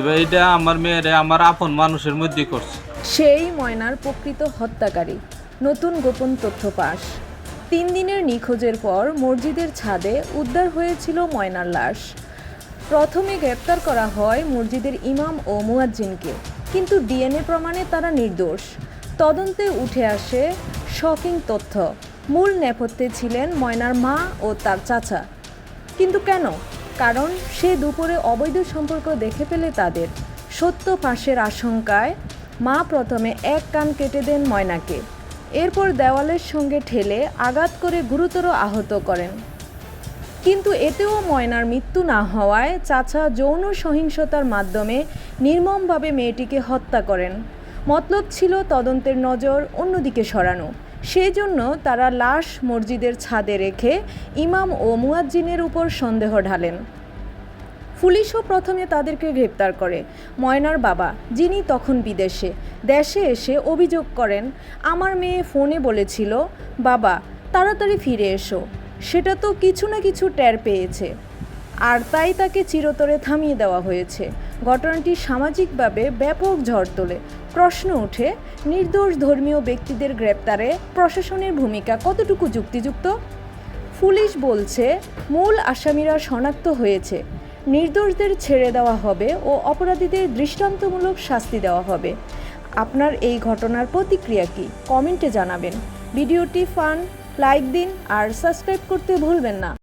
তবে এইটা আমার মেয়েরে আমার আপন মানুষের মধ্যে করছে। সেই ময়নার প্রকৃত হত্যাকারী, নতুন গোপন তথ্য পাস। তিন দিনের নিখোঁজের পর মসজিদের ছাদে উদ্ধার হয়েছিল ময়নার লাশ। প্রথমে গ্রেপ্তার করা হয় মসজিদের ইমাম ও মুয়াজ্জিনকে, কিন্তু ডিএনএ প্রমাণে তারা নির্দোষ। তদন্তে উঠে আসে শকিং তথ্য। মূল নেপথ্যে ছিলেন ময়নার মা ও তার চাচা। কিন্তু কেন? কারণ সে দুপুরে অবৈধ সম্পর্ক দেখে পেলে তাদের। সত্য ফাঁসের আশঙ্কায় মা প্রথমে এক কান কেটে দেন ময়নাকে। এরপর দেওয়ালের সঙ্গে ঠেলে আঘাত করে গুরুতর আহত করেন। কিন্তু এতেও ময়নার মৃত্যু না হওয়ায় চাচা যৌন সহিংসতার মাধ্যমে নির্মমভাবে মেয়েটিকে হত্যা করেন। মতলব ছিল তদন্তের নজর অন্যদিকে সরানো। সেজন্য তারা লাশ মসজিদের ছাদে রেখে ইমাম ও মুয়াজ্জিনের উপর সন্দেহ ঢালেন। পুলিশও প্রথমে তাদেরকে গ্রেপ্তার করে। ময়নার বাবা, যিনি তখন বিদেশে, দেশে এসে অভিযোগ করেন, আমার মেয়ে ফোনে বলেছিল, বাবা, তাড়াতাড়ি ফিরে এসো। সেটা তো কিছু না কিছু টের পেয়েছে। আর তাই তাকে চিরতরে থামিয়ে দেওয়া হয়েছে। ঘটনাটি সামাজিকভাবে ব্যাপক ঝড় তোলে। প্রশ্ন ওঠে, নির্দোষ ধর্মীয় ব্যক্তিদের গ্রেপ্তারে প্রশাসনের ভূমিকা কতটুকু যুক্তিযুক্ত? পুলিশ বলছে, মূল আসামিরা শনাক্ত হয়েছে। নির্দোষদের ছেড়ে দেওয়া হবে ও অপরাধীদের দৃষ্টান্তমূলক শাস্তি দেওয়া হবে। আপনার এই ঘটনার প্রতিক্রিয়া কি? কমেন্টে জানাবেন। ভিডিওটি ফান, লাইক দিন আর সাবস্ক্রাইব করতে ভুলবেন না।